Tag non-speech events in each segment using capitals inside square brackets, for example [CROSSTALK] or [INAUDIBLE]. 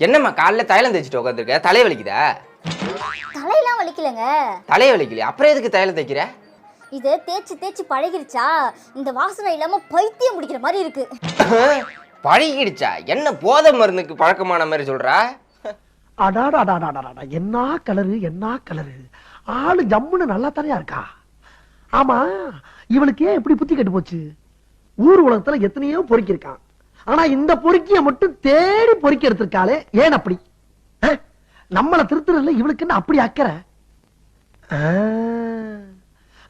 என்னம்மா காலைல தைலம் தேய்ச்சிட்டு உட்காந்துருக்க தலைய வலிக்குதா? தலையெல்லாம் வலிக்கலங்க. தலைய வலிக்கலையா? அப்புறம் எதுக்கு தைலம் தேய்க்கிற? இது தேய்ச்சி தேய்ச்சி பழகிருச்சா? இந்த வாசனை இல்லாம பைத்தியம் முடிக்கிற மாதிரி இருக்கு. பழகிடுச்சா? என்ன போதை மருந்துக்கு பழக்கமான மாதிரி சொல்றா? அடாடாடாடாடாடா என்ன கலரு என்ன கலரு? ஆளு ஜம்முன்னு நல்லா தனியா இருக்கா? ஆமா இவளுக்கு ஏன் இப்படி புத்தி கெட்டு போச்சு? ஊர் உலகத்துல எத்தனையோ பொறுக்கி இருக்கான் ஆனா இந்த பொறுக்கிய மட்டும் தேடி பொறுக்கி எடுத்திருக்காளே. ஏன் அப்படி? நம்மள திருத்துறதுல இவளுக்கு என்ன அப்படி அக்கறை?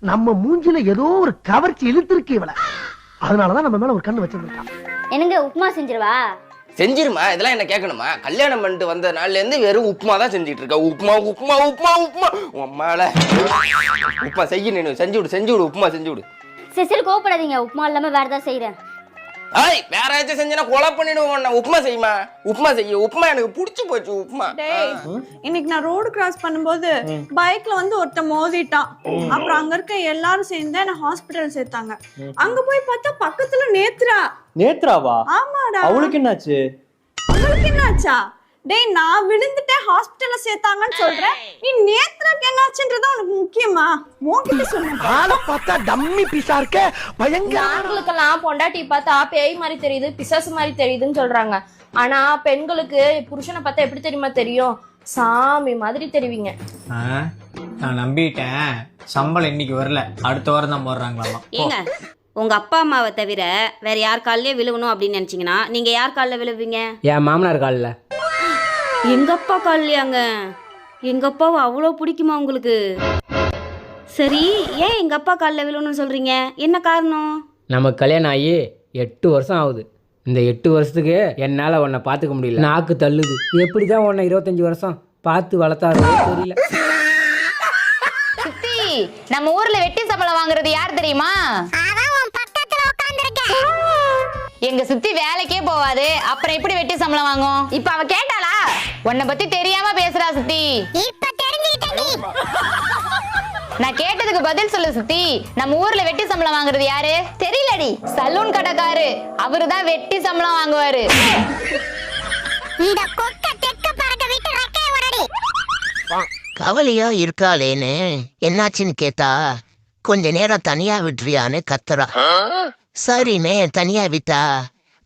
நம்ம மூஞ்சில ஏதோ ஒரு கவர்ச்சி இழுத்திருக்கு இவள. அதனாலதான் நம்ம மேல ஒரு கண்ணு வச்சிருக்கான் என்னங்க உப்புமா செஞ்சிருவா? செஞ்சிருமா? இதெல்லாம் என்ன கேட்கணுமா? கல்யாணம் பண்ணிட்டு வந்த நாள்ல இருந்து வெறும் உப்புமா தான் செஞ்சுட்டு இருக்க உப்புமா உப்புமா உப்புமா. உப்புமா உம்மால உப்புமா செய்ய நீனு. செஞ்சு விடு செஞ்சு விடு உப்புமா செஞ்சு விடு சரி சரி கோவப்படாதீங்க. உப்புமா இல்லாம வேற ஏதாவது செய்யறேன் ஏய் வேற ஏதாச்சும் செஞ்சனா கொலை பண்ணிடுவோம் உப்புமா செய்யுமா? உப்புமா செய்ய. உப்புமா எனக்கு புடிச்சு போச்சு உப்புமா. டேய் இன்னைக்கு நான் ரோடு கிராஸ் பண்ணும்போது பைக்ல வந்து ஒருத்தன் மோதிட்டான். அப்புறம் அங்க இருக்க எல்லாரும் சேர்ந்து என்ன ஹாஸ்பிட்டல் சேர்த்தாங்க. அங்க போய் பார்த்தா பக்கத்துல நேத்ரா. நேத்ராவா? ஆமாடா. அவளுக்கு என்னாச்சு? அவளுக்கு என்னாச்சா? டேய் நான் விழுந்துட்டேன் ஹாஸ்பிட்டல்ல சேர்த்தாங்கன்னு சொல்றேன். நீ நேத்ராக்கு என்னாச்சுன்றது உனக்கு முக்கியமா? உன்கிட்ட சொல்லுங்க ஆளை பார்த்தா டம்மி பீஸா இருக்க. ஆண்களுக்கெல்லாம் பொண்டாட்டி பார்த்தா பேய் மாதிரி தெரியுது பிசாசு மாதிரி தெரியுதுன்னு சொல்றாங்க. ஆனா பெண்களுக்கு புருஷனை பார்த்தா எப்படி தெரியுமா தெரியும்? சாமி மாதிரி தெரிவிங்க. நான் நம்பிட்டேன். சம்பளம் இன்னைக்கு வரல. அடுத்த வாரம் தான் போடுறாங்களாமா. ஏங்க உங்க அப்பா அம்மாவை தவிர வேற யார் கால்லயே விழுவணும் அப்படின்னு நினைச்சீங்கன்னா நீங்க யார் காலில் விழுவீங்க? என் மாமனார் காலில். எங்க அப்பா கால்லயாங்க எங்க அப்பாவை அவ்வளோ பிடிக்குமா உங்களுக்கு? சரி ஏன் எங்க அப்பா காலில் விழுவணும்னு சொல்றீங்க? என்ன காரணம்? நமக்கு கல்யாணம் ஆகி எட்டு வருஷம் ஆகுது. இந்த எட்டு வருஷத்துக்கு என்னால் உன்னை பார்த்துக்க முடியல. நாக்கு தள்ளுது. எப்படி தான் உன்னை இருபத்தஞ்சி வருஷம் பார்த்து வளர்த்தாரோ தெரியல. நம்ம ஊர்ல வெட்டி சம்பளம் வாங்குறது யார் தெரியுமா? எங்க சித்தி வேலைக்கே போவாது. அப்புறம் எப்படி வெட்டி சம்பளம் வாங்கும்? இப்ப அவ கேட்டாளா உன்னை பத்தி தெரியாம பேசுறா சித்தி. நான் கேட்டதுக்கு பதில் சொல்லு சித்தி. நம்ம ஊர்ல வெட்டி சம்பளம் வாங்குறது யாரு? தெரியலடி. சலூன் கடைக்காரு. அவருதான் வெட்டி சம்பளம் வாங்குவாரு. இந்த கொக்க தெக்க பறக்க விட்டு ரெக்கைய உடடி கவலையா இருக்காளேன்னு என்னாச்சுன்னு கேட்டா கொஞ்ச நேரம் தனியா விட்டுறியான்னு கத்துறா. சரிண்ணே தனியா விட்டா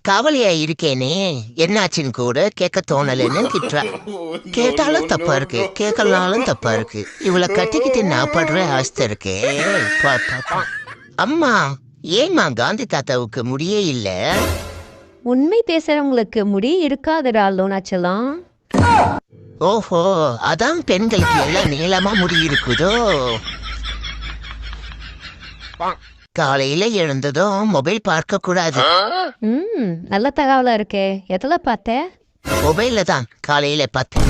கவலையா இருக்கேனே? என்னாச்சுன்னு கூட கேட்க தோணலைன்னு திட்டுறா. [LAUGHS] கேட்டாலும் தப்பா இருக்கு. கேட்கலனாலும் தப்பா இருக்கு. இவளை கட்டிக்கிட்டு நான் படுற அவஸ்தை இருக்கே. அம்மா ஏம்மா காந்தி தாத்தாவுக்கு முடியே இல்லை? உண்மை பேசுறவங்களுக்கு முடி இருக்காதுடா லோனாச்சலம். ஓஹோ அதான் பெண்களுக்கு எல்லாம் நீளமா முடி இருக்குதோ? காலையில எழுந்ததும் மொபைல் பார்க்க கூடாது ம் நல்ல தகவலா இருக்கே. எதுல பார்த்த? மொபைல்ல தான் காலையில பார்த்தேன்.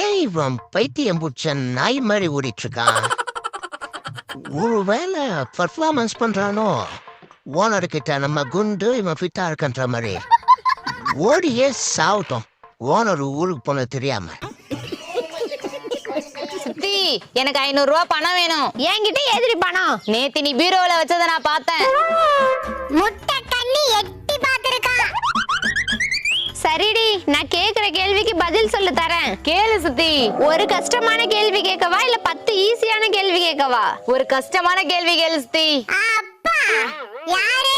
ஏன் இவன் பைத்தியம் புடிச்ச நாய் மாதிரி ஓடிட்டு இருக்கான் ஒருவேளை பர்ஃபார்மன்ஸ் பண்றானோ? ஓனர் கிட்ட நம்ம குண்டு இவன் ஃபிட்டா இருக்கன்ற மாதிரி. ஓடியே சாவட்டும். ஓனர் ஊருக்கு போனது தெரியாம. எனக்கு ஐநூறு ரூபாய் பணம் வேணும். என்கிட்ட எதிரி பணம்? நேத்து நீ பீரோல வச்சதை நான் பார்த்தேன். முட்டை கண்ணி எட்டி பாத்துருக்கா சரிடி நான் கேக்குற கேள்விக்கு பதில் சொல்லு தரேன். கேளு சுத்தி. ஒரு கஷ்டமான கேள்வி கேட்கவா இல்ல பத்து ஈஸியான கேள்வி கேட்கவா? ஒரு கஷ்டமான கேள்வி கேளு சுத்தி. அப்பா யாரு?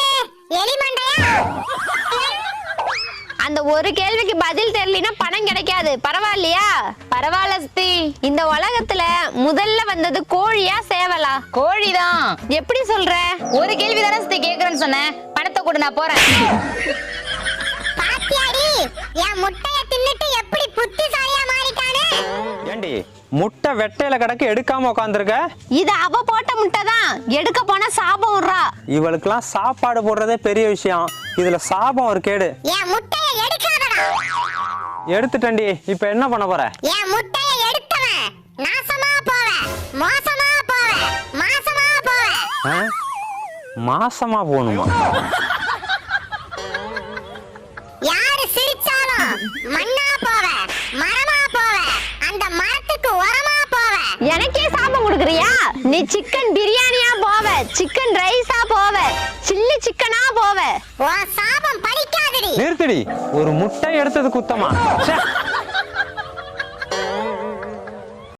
அந்த ஒரு கேள்விக்கு பதில் தெரியலனா பணம் கிடைக்காது. பரவாயில்லையா? பரவாயில்ல சுத்தி. இந்த உலகத்துல முதல்ல வந்தது கோழியா சேவலா? கோழிதான். எப்படி சொல்ற? ஒரு கேள்வி தானே சுத்தி கேக்குறேன்னு சொன்னேன். பணத்தை கொடு நான் போறேன். பாத்தியாடி என் முட்டைய தின்னுட்டு எப்படி ஏண்டி முட்டை வெட்டையில கிடக்கு எடுக்காம உட்காந்துருக்க இது அவ போட்ட முட்டை தான் எடுக்க போனா சாபம் விடுறா. இவளுக்கெல்லாம் சாப்பாடு போடுறதே பெரிய விஷயம். இதுல சாபம் ஒரு கேடு. என் முட்டைய எடுக்காதடா. எடுத்துட்டேன்டி. இப்ப என்ன பண்ண போற? என் முட்டைய எடுத்தவன். நாசமா போவேன். மோசமா போவேன். மாசமா போவேன்? மாசமா போகணுமா? யாரு சிரிச்சாலும் மண்ணா நீ சிக்கன் பிரியாணியா போவ சிக்கன் ரைஸா போவ சில்லி சிக்கனா போவ. உன் சாபம் படிக்காதடி நிறுத்தடி. ஒரு முட்டை எடுத்தது குத்தமா?